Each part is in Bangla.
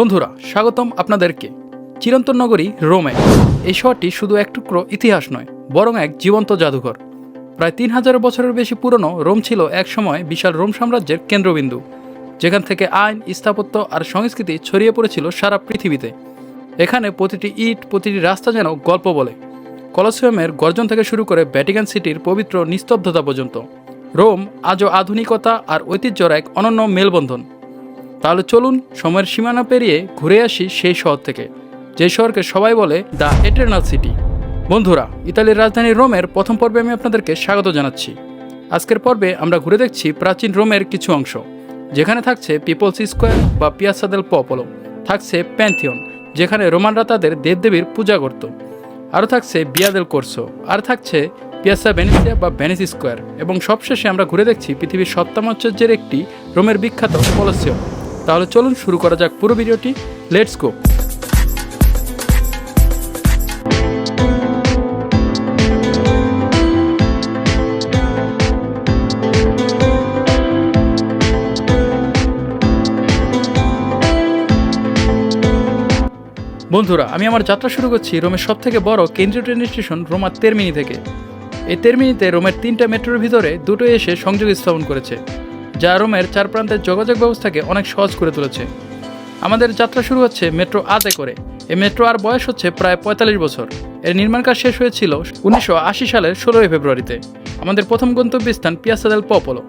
বন্ধুরা, স্বাগতম আপনাদেরকে। চিরন্তন নগরী রোমে। এই শহরটি শুধু এক টুকরো ইতিহাস নয়, বরং এক জীবন্ত জাদুঘর। প্রায় তিন হাজার বছরের বেশি পুরনো রোম ছিল একসময় বিশাল রোম সাম্রাজ্যের কেন্দ্রবিন্দু, যেখান থেকে আইন, স্থাপত্য আর সংস্কৃতি ছড়িয়ে পড়েছিল সারা পৃথিবীতে। এখানে প্রতিটি ইট, প্রতিটি রাস্তা যেন গল্প বলে। কলসিয়ামের গর্জন থেকে শুরু করে ভ্যাটিকান সিটির পবিত্র নিস্তব্ধতা পর্যন্ত। রোম আজও আধুনিকতা আর ঐতিহ্যর এক অনন্য মেলবন্ধন। তাহলে চলুন সময়ের সীমানা পেরিয়ে ঘুরে আসি সেই শহর থেকে। যে শহরকে সবাই বলে দ্য এটার্নাল সিটি। বন্ধুরা, ইতালির রাজধানী রোমের প্রথম পর্বে আমি আপনাদেরকে স্বাগত জানাচ্ছি। আজকের পর্বে আমরা ঘুরে দেখছি প্রাচীন রোমের কিছু অংশ, যেখানে থাকছে পিপলস স্কোয়ার বা পিয়াসা দেল পপলো থাকছে প্যান্থিয়ন যেখানে রোমানরা তাদের দেবদেবীর পূজা করত। আরও থাকছে বিয়াদেল কোর্সো আর থাকছে পিয়াসা ভেনিসিয়া বা ভেনিস স্কোয়ার। এবং সবশেষে আমরা ঘুরে দেখছি পৃথিবীর সপ্তমাশ্চর্যের একটি রোমের বিখ্যাত কলসিয়াম। তাহলে চলুন শুরু করা যাক পুরো ভিডিওটি। লেটস গো বন্ধুরা, আমি আমার যাত্রা শুরু করছি রোমের সব থেকে বড় কেন্দ্রীয় ট্রেন স্টেশন রোমার তেরমিনি থেকে। এই তেরমিনিতে রোমের তিনটা মেট্রোর ভিতরে দুটো এসে সংযোগ স্থাপন করেছে। যা রোমের চার প্রান্তের যোগাযোগ ব্যবস্থাকে অনেক সহজ করে তুলেছে। আমাদের যাত্রা শুরু হচ্ছে মেট্রো আতে করে। এই মেট্রো আর বয়স হচ্ছে প্রায় পঁয়তাল্লিশ বছর। এর নির্মাণ কাজ শেষ হয়েছিল উনিশশো আশি সালের ষোলোই ফেব্রুয়ারিতে। আমাদের প্রথম গন্তব্যস্থান পিয়াসা দেল পপলো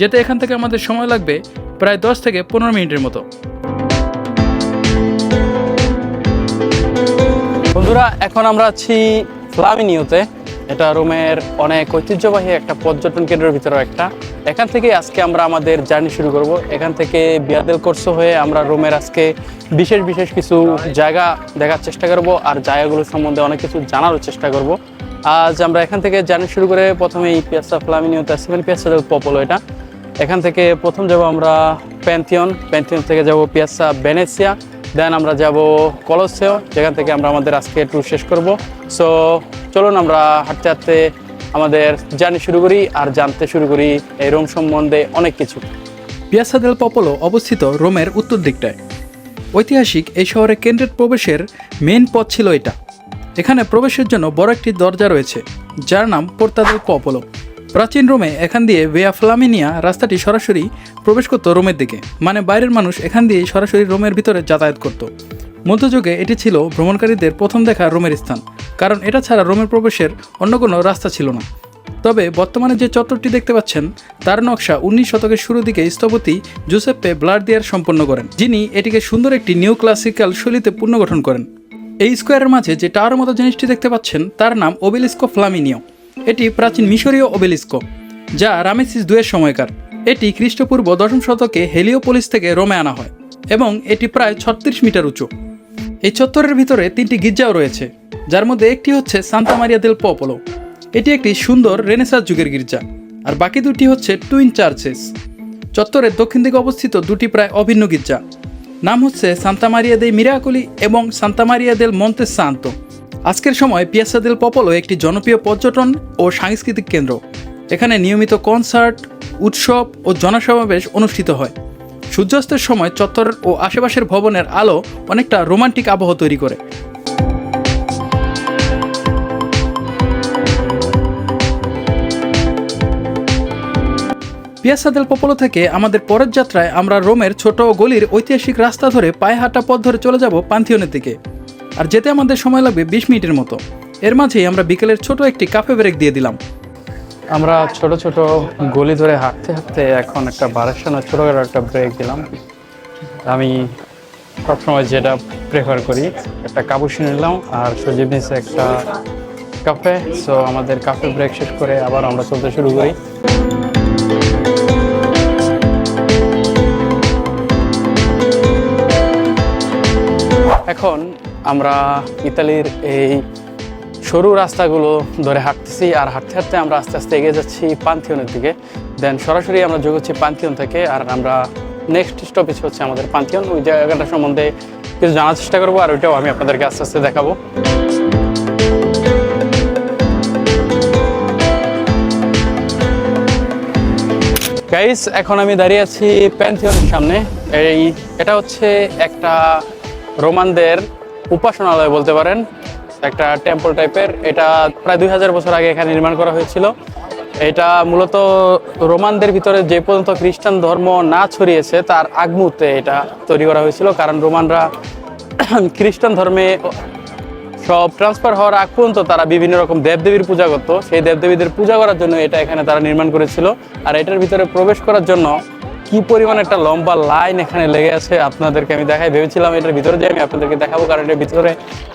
যেতে এখান থেকে আমাদের সময় লাগবে প্রায় দশ থেকে পনেরো মিনিটের মতো। বন্ধুরা, এখন আমরা আছি ফ্লামিনিওতে এটা রোমের অনেক ঐতিহ্যবাহী একটা পর্যটন কেন্দ্রের ভিতরে একটা। এখান থেকে আজকে আমরা আমাদের জার্নি শুরু করব। এখান থেকে বিয়াদেল কোর্স হয়ে আমরা রোমের আজকে বিশেষ বিশেষ কিছু জায়গা দেখার চেষ্টা করব আর জায়গাগুলো সম্বন্ধে অনেক কিছু জানারও চেষ্টা করব। আজ আমরা এখান থেকে জার্নি শুরু করে প্রথমে এই পিয়াসা ফ্লামিনিওতে আসছি। মানে পিয়াসা দেল পপলো এটা। এখান থেকে প্রথম যাব আমরা প্যান্থিয়ন প্যান্থিয়ন থেকে যাব পিয়াসা বেনেসিয়া দেন আমরা যাব কলসেও যেখান থেকে আমরা আমাদের আজকে ট্যুর শেষ করব। সো চলুন আমরা হাঁটতে হাঁটতে আমাদের জার্নি শুরু করি আর জানতে শুরু করি এই রোম সম্বন্ধে অনেক কিছু। পিয়াসা দেল পপলো অবস্থিত রোমের উত্তর দিকটায়। ঐতিহাসিক এই শহরে কেন্দ্রের প্রবেশের মেন পথ ছিল এটা। এখানে প্রবেশের জন্য বড় একটি দরজা রয়েছে, যার নাম পোর্তা দেল পপলো প্রাচীন রোমে এখান দিয়ে ভেয়া ফ্লামিনিয়া রাস্তাটি সরাসরি প্রবেশ করত রোমের দিকে মানে বাইরের মানুষ এখান দিয়ে সরাসরি রোমের ভিতরে যাতায়াত করত। মধ্যযুগে এটি ছিল ভ্রমণকারীদের প্রথম দেখা রোমের স্থান, কারণ এটা ছাড়া রোমের প্রবেশের অন্য কোনো রাস্তা ছিল না। তবে বর্তমানে যে চত্বরটি দেখতে পাচ্ছেন, তার নকশা উনিশ শতকের শুরু দিকে স্থপতি জোসেপ্পে ব্লার্দিয়ার সম্পন্ন করেন, যিনি এটিকে সুন্দর একটি নিউ ক্লাসিক্যাল শৈলীতে পুনর্গঠন করেন। এই স্কোয়ারের মাঝে যে টাওয়ার মতো জিনিসটি দেখতে পাচ্ছেন, তার নাম ওবেলিস্কো ফ্লামিনিও। এটি প্রাচীন মিশরীয় ওবেলিস্কো, যা রামেসিস দুয়ের সময়কার। এটি খ্রিস্টপূর্ব দশম শতকে হেলিওপোলিস থেকে রোমে আনা হয়, এবং এটি প্রায় ছত্রিশ মিটার উঁচু। এই চত্বরের ভিতরে তিনটি গির্জাও রয়েছে, যার মধ্যে একটি হচ্ছে সান্তা মারিয়া দেল পপলো এটি একটি সুন্দর রেনেসাস যুগের গির্জা, আর বাকি দুটি হচ্ছে টুইন চার্চেস। চত্বরের দক্ষিণ দিকে অবস্থিত দুটি প্রায় অভিন্ন গির্জা। নাম হচ্ছে সান্তা মারিয়া দে মিরাকুলি এবং সান্তা মারিয়া দেল মন্তে সান্তো আজকের সময় পিয়াসা দেল পপলো একটি জনপ্রিয় পর্যটন ও সাংস্কৃতিক কেন্দ্র। এখানে নিয়মিত কনসার্ট উৎসব ও জনসমাবেশ অনুষ্ঠিত হয়। সূর্যাস্তের সময় চত্বর ও আশেপাশের ভবনের আলো অনেকটা রোমান্টিক আবহ তৈরি করে। পিয়াসা দেল পপলো থেকে আমাদের পরের যাত্রায় আমরা রোমের ছোট গলির ঐতিহাসিক রাস্তা ধরে পায়ে হাঁটা পথ ধরে চলে যাব পান্থিয়নের দিকে। আর যেতে আমাদের সময় লাগবে বিশ মিনিটের মতো। এর মাঝেই আমরা বিকেলের ছোট একটি কাফে ব্রেক দিয়ে দিলাম। আমরা ছোট ছোট গলি ধরে হাঁটতে হাঁটতে এখন একটা বারের সামনে ছোটোখাটো একটা ব্রেক দিলাম। আমি সবসময় যেটা প্রেফার করি, একটা কাপুসি নিলাম আর সজীব নিচে একটা কাফে সো আমাদের কাফে ব্রেক শেষ করে আবার আমরা চলতে শুরু করি। এখন আমরা ইতালির এই সরু রাস্তাগুলো ধরে হাঁটতেছি আর হাঁটতে হাঁটতে আমরা আস্তে আস্তে এগিয়ে যাচ্ছি পান্থিয়নের দিকে। দেন সরাসরি আমরা যোগ হচ্ছি পান্থিয়ন থেকে আর আমরা নেক্সট স্টপেজ হচ্ছে আমাদের পান্থিয়ন ওই জায়গাটা সম্বন্ধে কিছু জানার চেষ্টা করব আর ওইটাও আমি আপনাদেরকে আস্তে আস্তে দেখাবো। গাইস এখন আমি দাঁড়িয়ে আছি প্যান্থিয়নের সামনে। এই, এটা হচ্ছে একটা রোমানদের উপাসনালয় বলতে পারেন। একটা টেম্পল টাইপের এটা প্রায় দুই হাজার বছর আগে এখানে নির্মাণ করা হয়েছিল। এটা মূলত রোমানদের ভিতরে যে পর্যন্ত খ্রিস্টান ধর্ম না ছড়িয়েছে, তার আগ মুহূর্তে এটা তৈরি করা হয়েছিল। কারণ রোমানরা খ্রিস্টান ধর্মে সব ট্রান্সফার হওয়ার আগ পর্যন্ত তারা বিভিন্ন রকম দেবদেবীর পূজা করতো। সেই দেবদেবীদের পূজা করার জন্য এটা এখানে তারা নির্মাণ করেছিল। আর এটার ভিতরে প্রবেশ করার জন্য কি পরিমাণ একটা লম্বা লাইন এখানে লেগে আছে আপনাদেরকে আমি দেখাই। ভেবেছিলাম এটার ভিতরে যে আমি আপনাদেরকে দেখাবো, কারণ এটার ভিতরে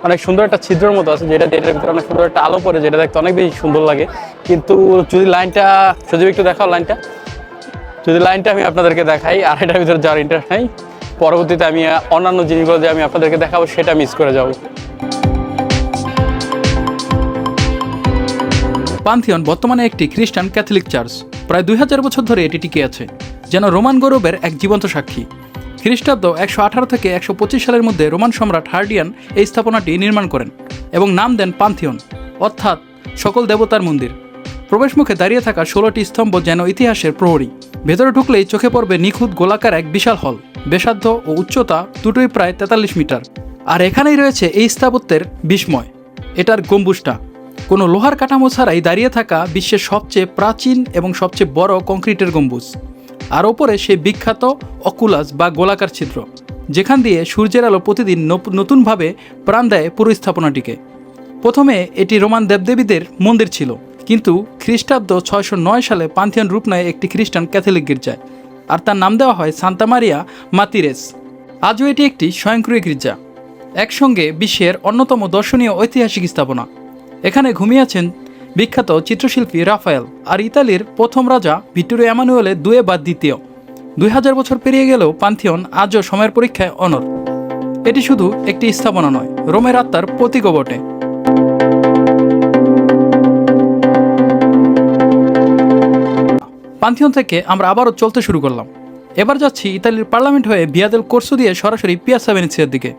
অনেক সুন্দর একটা ছিদ্রের মতো আছে, যেটা এটার ভিতরে অনেক সুন্দর একটা আলো পড়ে, যেটা দেখতে অনেক বেশি সুন্দর লাগে। কিন্তু যদি লাইনটা সজীব একটু দেখাও লাইনটা যদি লাইনটা আমি আপনাদেরকে দেখাই, আর এটার ভিতরে যাওয়ার ইন্টারেস্ট নেই, পরবর্তীতে আমি অন্যান্য জিনিসগুলো যে আমি আপনাদেরকে দেখাবো, সেটা মিস করে যাব। পান্থিয়ন বর্তমানে একটি খ্রিস্টান ক্যাথলিক চার্চ। প্রায় দুই হাজার বছর ধরে এটি টিকে আছে। যেন রোমান গৌরবের এক জীবন্ত সাক্ষী। খ্রিস্টাব্দ একশো আঠারো থেকে একশো পঁচিশ সালের মধ্যে রোমান সম্রাট হার্ডিয়ান এই স্থাপনাটি নির্মাণ করেন এবং নাম দেন পান্থিয়ন, অর্থাৎ সকল দেবতার মন্দির। প্রবেশমুখে দাঁড়িয়ে থাকা ষোলোটি স্তম্ভ যেন ইতিহাসের প্রহরী। ভেতরে ঢুকলেই চোখে পড়বে নিখুঁত গোলাকার এক বিশাল হল। বেসাধ্য ও উচ্চতা দুটোই প্রায় তেতাল্লিশ মিটার। আর এখানেই রয়েছে এই স্থাপত্যের বিস্ময়। এটার গম্বুজটা। কোনো লোহার কাঠামো ছাড়াই দাঁড়িয়ে থাকা বিশ্বের সবচেয়ে প্রাচীন এবং সবচেয়ে বড় কংক্রিটের গম্বুজ। আর ওপরে সেই বিখ্যাত অকুলাস বা গোলাকার ছিদ্র, যেখান দিয়ে সূর্যের আলো প্রতিদিন নতুনভাবে প্রাণ দেয় পুরো স্থাপনাটিকে প্রথমে এটি রোমান দেবদেবীদের মন্দির ছিল, কিন্তু খ্রিস্টাব্দ ছয়শো নয় সালে পান্থিয়ান রূপ নেয় একটি খ্রিস্টান ক্যাথলিক গির্জায়, আর তার নাম দেওয়া হয় সান্তা মারিয়া মাতিরেস। আজও এটি একটি স্বয়ংক্রিয় গির্জা, একসঙ্গে বিশ্বের অন্যতম দর্শনীয় ঐতিহাসিক স্থাপনা। এখানে ঘুমিয়ে আছেন বিখ্যাত চিত্রশিল্পী রাফায়েল আর ইতালির প্রথম রাজা ভিক্টোরিয়া এমানুয়েলের দুয়ে বা দ্বিতীয়। দুই হাজার বছর পেরিয়ে গেলেও পান্থিয়ন আজও সময়ের পরীক্ষায় অনর এটি শুধু একটি স্থাপনা নয়, রোমের আত্মার প্রতীকও বটে। পান্থিয়ন থেকে আমরা আবারও চলতে শুরু করলাম। এবার যাচ্ছি ইতালির পার্লামেন্ট হয়ে বিয়াদেল কোর্সো দিয়ে সরাসরি পিয়াসা ভেনেসিয়ার দিকে।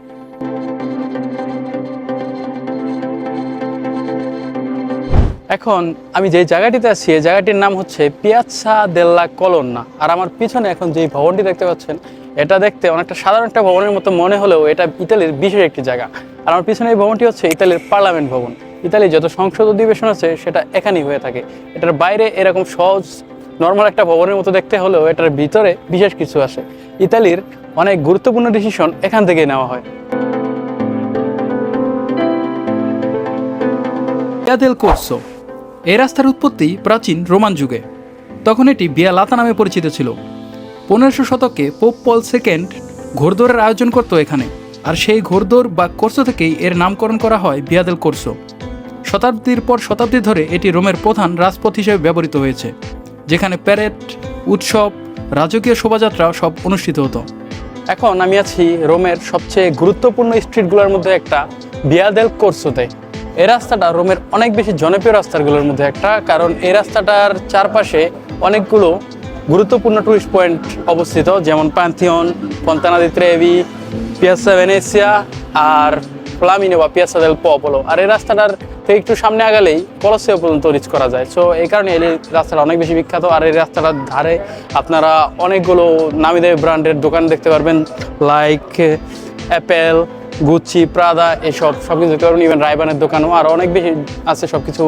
এখন আমি যে জায়গাটিতে আছি, এই জায়গাটির নাম হচ্ছে পিয়াচ্ছা দেল্লা কলন্না আর আমার পিছনে এখন যে ভবনটি দেখতে পাচ্ছেন, এটা দেখতে অনেকটা সাধারণ একটা ভবনের মতো মনে হলেও এটা ইতালির বিশেষ একটি জায়গা। আর আমার পিছনে এই ভবনটি হচ্ছে ইতালির পার্লামেন্ট ভবন। ইতালির যত সংসদ অধিবেশন আছে, সেটা এখানেই হয়ে থাকে। এটার বাইরে এরকম সহজ নর্মাল একটা ভবনের মতো দেখতে হলেও এটার ভিতরে বিশেষ কিছু আছে ইতালির অনেক গুরুত্বপূর্ণ ডিসিশন এখান থেকে নেওয়া হয়। বিয়াদেল কোর্সো এই রাস্তার উৎপত্তি প্রাচীন রোমান যুগে। তখন এটি বিয়া লাতা নামে পরিচিত ছিল। পনেরোশো শতকে পোপ পল সেকেন্ড ঘোড়দৌড়ের আয়োজন করত এখানে, আর সেই ঘোড়দৌড় বা কোর্সো থেকেই এর নামকরণ করা হয় বিয়াদেল কোর্সো শতাব্দীর পর শতাব্দী ধরে এটি রোমের প্রধান রাজপথ হিসেবে ব্যবহৃত হয়েছে, যেখানে প্যারেড, উৎসব, রাজকীয় শোভাযাত্রা সব অনুষ্ঠিত হতো। এখন আমি আছি রোমের সবচেয়ে গুরুত্বপূর্ণ স্ট্রিটগুলোর মধ্যে একটা বিয়াদেল কোর্সোতে এই রাস্তাটা রোমের অনেক বেশি জনপ্রিয় রাস্তাগুলোর মধ্যে একটা, কারণ এই রাস্তাটার চারপাশে অনেকগুলো গুরুত্বপূর্ণ টুরিস্ট পয়েন্ট অবস্থিত, যেমন পান্থিয়ন ফন্তানা দি ট্রেভি পিয়াসা ভেনেসিয়া আর ফ্লামিনো বা পিয়াসা দেল পপোলো আর এই রাস্তাটার থেকে একটু সামনে আগালেই কলসিয়া পর্যন্ত রিচ করা যায়। সো এই কারণে এই রাস্তাটা অনেক বেশি বিখ্যাত। আর এই রাস্তাটার ধারে আপনারা অনেকগুলো নামি দামি ব্র্যান্ডের দোকান দেখতে পারবেন লাইক অ্যাপেল গুচি প্রাদা এসব সব কিছু ইভেন রাইবানের দোকানও আর অনেক বেশি আছে সব কিছু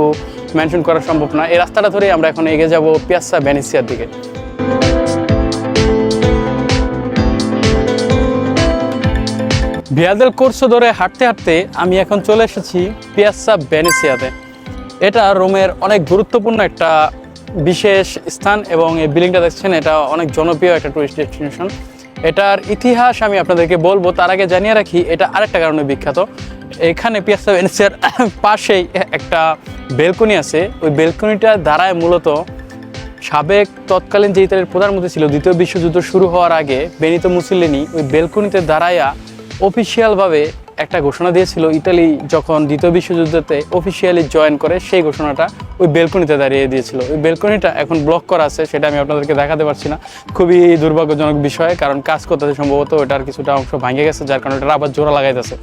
মেনশন করা সম্ভব না। এই রাস্তাটা ধরেই আমরা এখন এগিয়ে যাব পিয়াসা ভেনিসিয়ার দিকে। বিয়াদেল কোর্সো ধরে হাঁটতে হাঁটতে আমি এখন চলে এসেছি পিয়াসা ভেনেসিয়াতে এটা রোমের অনেক গুরুত্বপূর্ণ একটা বিশেষ স্থান এবং এই বিল্ডিংটা দেখছেন, এটা অনেক জনপ্রিয় একটা টুরিস্ট ডেস্টিনেশন এটার ইতিহাস আমি আপনাদেরকে বলব, তার আগে জানিয়ে রাখি, এটা আরেকটা কারণে বিখ্যাত। এখানে পিয়াসা ভেনেসিয়ার পাশেই একটা বেলকনি আছে। ওই বেলকনিটার দ্বারায় মূলত সাবেক তৎকালীন যে ইতালির প্রধানমন্ত্রী ছিল, দ্বিতীয় বিশ্বযুদ্ধ শুরু হওয়ার আগে বেনিতো মুসলিনি ওই বেলকনিতে দাঁড়াইয়া অফিসিয়ালভাবে একটা ঘোষণা দিয়েছিল। ইতালি যখন দ্বিতীয় বিশ্বযুদ্ধতে অফিসিয়ালি জয়েন করে, সেই ঘোষণাটা ওই বেলকনিতে দাঁড়িয়ে দিয়েছিল। ওই বেলকনিটা এখন ব্লক করা আছে, সেটা আমি আপনাদেরকে দেখাতে পারছি না। খুবই দুর্ভাগ্যজনক বিষয়, কারণ কাজ করতে সম্ভবত ওটার কিছুটা অংশ ভাঙে গেছে, যার কারণে ওটা আবার জোড়া লাগাইতেছে।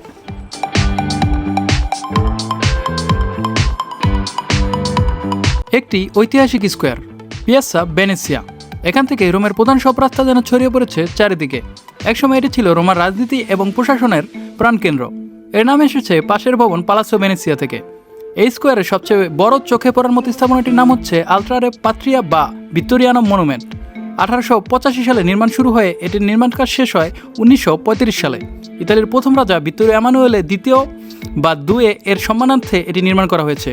একটি ঐতিহাসিক স্কোয়ার, পিয়াসা বেনেসিয়া। এখান থেকে রোমের প্রধান সব রাস্তা যেন ছড়িয়ে পড়েছে চারিদিকে। একসময় এটি ছিল রোমার রাজনীতি এবং প্রশাসনের প্রাণকেন্দ্র। এর নাম এসেছে পাশের ভবন পালাসো বেনেসিয়া থেকে। এই স্কোয়ারের সবচেয়ে বড় চোখে পড়ার মতো স্থাপনাটির নাম হচ্ছে আলট্রারে পাত্রিয়া বা ভিক্টোরিয়ানো মনুমেন্ট। আঠারোশো পঁচাশি সালে নির্মাণ শুরু হয়ে এটির নির্মাণ কাজ শেষ হয় উনিশশো পঁয়ত্রিশ সালে। ইতালির প্রথম রাজা ভিক্টোরিয়া এমানুয়েলের দ্বিতীয় বা দুয়ে এর সম্মানার্থে এটি নির্মাণ করা হয়েছে।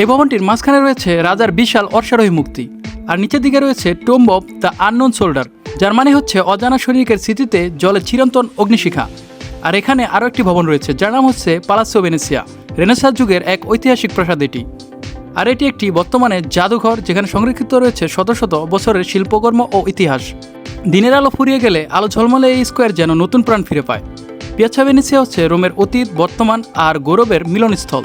এই ভবনটির মাঝখানে রয়েছে রাজার বিশাল অশ্বারোহী মুক্তি আর নিচের দিকে রয়েছে tomb of the unknown soldier যার মানে হচ্ছে অজানা সৈনিকের স্মৃতিতে জলে চিরন্তন অগ্নিশিখা। আর এখানে আরও একটি ভবন রয়েছে, যার নাম হচ্ছে পালাসো ভেনেসিয়া। রেনেসাস যুগের এক ঐতিহাসিক প্রাসাদ এটি। আর এটি একটি বর্তমানে জাদুঘর যেখানে সংরক্ষিত রয়েছে শত শত বছরের শিল্পকর্ম ও ইতিহাস। দিনের আলো ফুরিয়ে গেলে আলো ঝলমলে এই স্কোয়ার যেন নতুন প্রাণ ফিরে পায়। পিয়াছা ভেনেসিয়া হচ্ছে রোমের অতীত, বর্তমান আর গৌরবের মিলনস্থল।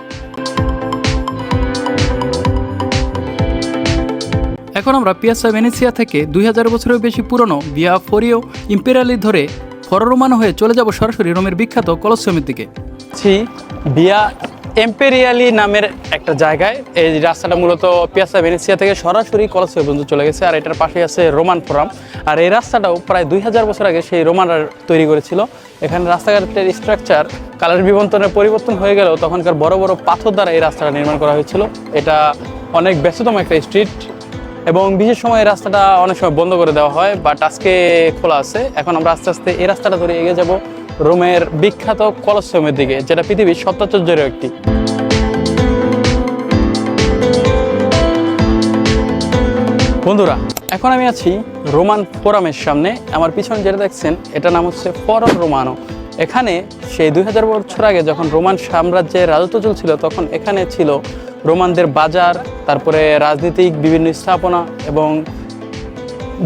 এখন আমরা পিয়াসা ভেনেসিয়া থেকে দুই হাজার বছরের বেশি পুরনো বিয়া ফরিও ইম্পেরিয়ালি ধরে ফররোমানো হয়ে চলে যাব সরাসরি রোমের বিখ্যাত কলসিয়ামের দিকে। বিয়া এম্পেরিয়ালি নামের একটা জায়গায় এই রাস্তাটা মূলত পিয়াসা ভেনেসিয়া থেকে সরাসরি কলসিয়া পর্যন্ত চলে গেছে, আর এটার পাশে আছে রোমান ফোরাম। আর এই রাস্তাটাও প্রায় দুই হাজার বছর আগে সেই রোমানরা তৈরি করেছিল। এখানে রাস্তাঘাটের স্ট্রাকচার কালার বিবন্তনের পরিবর্তন হয়ে গেলেও তখনকার বড় বড় পাথর দ্বারা এই রাস্তাটা নির্মাণ করা হয়েছিল। এটা অনেক ব্যস্ততম একটা স্ট্রিট এবং বিশেষ সময় রাস্তাটা অনেক সময় বন্ধ করে দেওয়া হয় বাট আজকে খোলা আছে। এখন আমরা আস্তে আস্তে এই রাস্তাটা ধরে এগিয়ে যাব। রোমের বিখ্যাত কলসিয়ামের দিকে, যেটা পৃথিবীর সপ্তাচর্যের একটি। বন্ধুরা, এখন আমি আছি রোমান ফোরামের সামনে। আমার পিছনে যেটা দেখছেন এটা নাম হচ্ছে ফরম রোমানো। এখানে সেই দুই হাজার বছর আগে যখন রোমান সাম্রাজ্যের রাজত্ব চলছিল, তখন এখানে ছিল রোমানদের বাজার, তারপরে রাজনীতিক বিভিন্ন স্থাপনা এবং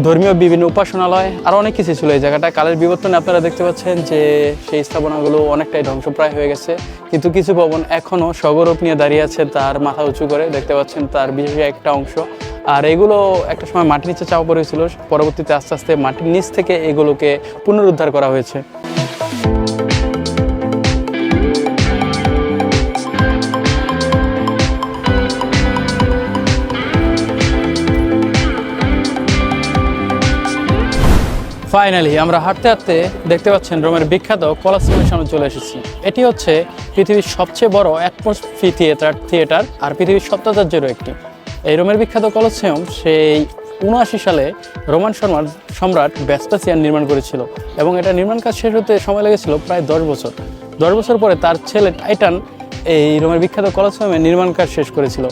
ধর্মীয় বিভিন্ন উপাসনালয় আরও অনেক কিছু ছিল এই জায়গাটা। কালের বিবর্তনে আপনারা দেখতে পাচ্ছেন যে সেই স্থাপনাগুলো অনেকটাই ধ্বংসপ্রায় হয়ে গেছে। কিন্তু কিছু ভবন এখনও সগৌরব নিয়ে দাঁড়িয়ে আছে, তার মাথা উঁচু করে দেখতে পাচ্ছেন তার বিশেষ একটা অংশ। আর এগুলো একটা সময় মাটির নিচে চাপা পড়েছিল, পরবর্তীতে আস্তে আস্তে মাটির নিচ থেকে এগুলোকে পুনরুদ্ধার করা হয়েছে। ফাইনালি আমরা হাঁটতে হাঁটতে দেখতে পাচ্ছেন রোমের বিখ্যাত কলাসিয়ামের সামনে চলে এসেছি। এটি হচ্ছে পৃথিবীর সবচেয়ে বড় অ্যাটমসফি থিয়েটার থিয়েটার আর পৃথিবীর সপ্তাচার্যেরও একটি। এই রোমের বিখ্যাত কলসিয়াম সেই উনআশি সালে রোমান সম্রাট সম্রাট ব্যাসপাসিয়ান নির্মাণ করেছিল এবং এটা নির্মাণ কাজ শেষ হতে সময় লেগেছিল প্রায় দশ বছর। দশ বছর পরে তার ছেলে টাইটান এই রোমের বিখ্যাত কলসিয়ামের নির্মাণ কাজ শেষ করেছিল।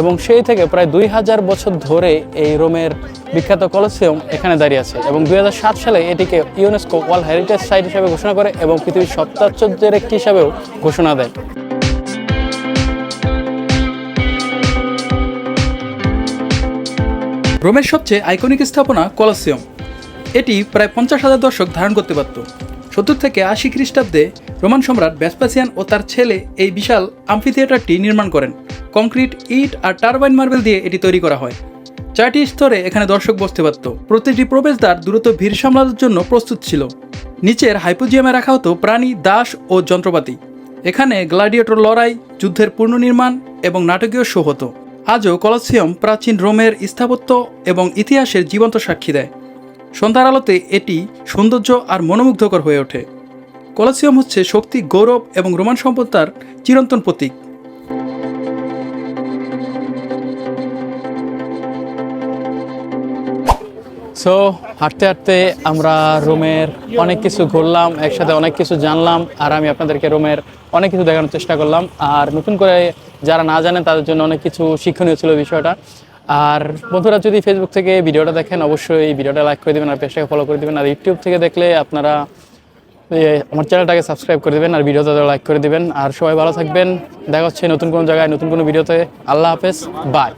এবং সেই থেকে প্রায় দুই হাজার বছর ধরে এই রোমের বিখ্যাত কলসিয়াম এখানে দাঁড়িয়ে আছে এবং দুই হাজার সাত সালে এটিকে ইউনেস্কো ওয়ার্ল্ড হেরিটেজ সাইট হিসাবে ঘোষণা করে এবং পৃথিবীর সপ্তাচর্যের একটি হিসাবেও ঘোষণা দেয়। রোমের সবচেয়ে আইকনিক স্থাপনা কলসিয়াম। এটি প্রায় পঞ্চাশ হাজার দর্শক ধারণ করতে পারত। সত্তর থেকে আশি খ্রিস্টাব্দে রোমান সম্রাট ভ্যাসপাসিয়ান ও তার ছেলে এই বিশাল আম্ফি থিয়েটারটি নির্মাণ করেন। কংক্রিট, ইট আর টারবাইন মার্বেল দিয়ে এটি তৈরি করা হয়। চারটি স্তরে এখানে দর্শক বসতে পারত। প্রতিটি প্রবেশদ্বার দ্রুত ভিড় সামলানোর জন্য প্রস্তুত ছিল। নিচের হাইপোজিয়ামে রাখা হতো প্রাণী, দাস ও যন্ত্রপাতি। এখানে গ্লাডিয়েটর লড়াই, যুদ্ধের পুনর্নির্মাণ এবং নাটকীয় শো হতো। আজও কলসিয়াম প্রাচীন রোমের স্থাপত্য এবং ইতিহাসের জীবন্ত সাক্ষী দেয়। সন্ধ্যার আলোতে এটি সৌন্দর্য আর মনোমুগ্ধকর হয়ে ওঠে। কলসিয়াম হচ্ছে শক্তি, গৌরব এবং রোমান সভ্যতার চিরন্তন প্রতীক। সো হাঁটতে হাঁটতে আমরা রোমের অনেক কিছু ঘুরলাম, একসাথে অনেক কিছু জানলাম, আর আমি আপনাদেরকে রোমের অনেক কিছু দেখানোর চেষ্টা করলাম। আর নতুন করে যারা না জানেন, তাদের জন্য অনেক কিছু শিক্ষণীয় ছিল বিষয়টা। আর বন্ধুরা, যদি ফেসবুক থেকে ভিডিওটা দেখেন, অবশ্যই ভিডিওটা লাইক করে দেবেন আর পেজটাকে ফলো করে দেবেন। আর ইউটিউব থেকে দেখলে আপনারা আমার চ্যানেলটাকে সাবস্ক্রাইব করে দেবেন আর ভিডিওতে লাইক করে দিবেন। আর সবাই ভালো থাকবেন। দেখা হচ্ছে নতুন কোনো জায়গায়, নতুন কোনো ভিডিওতে। আল্লাহ হাফেজ। বাই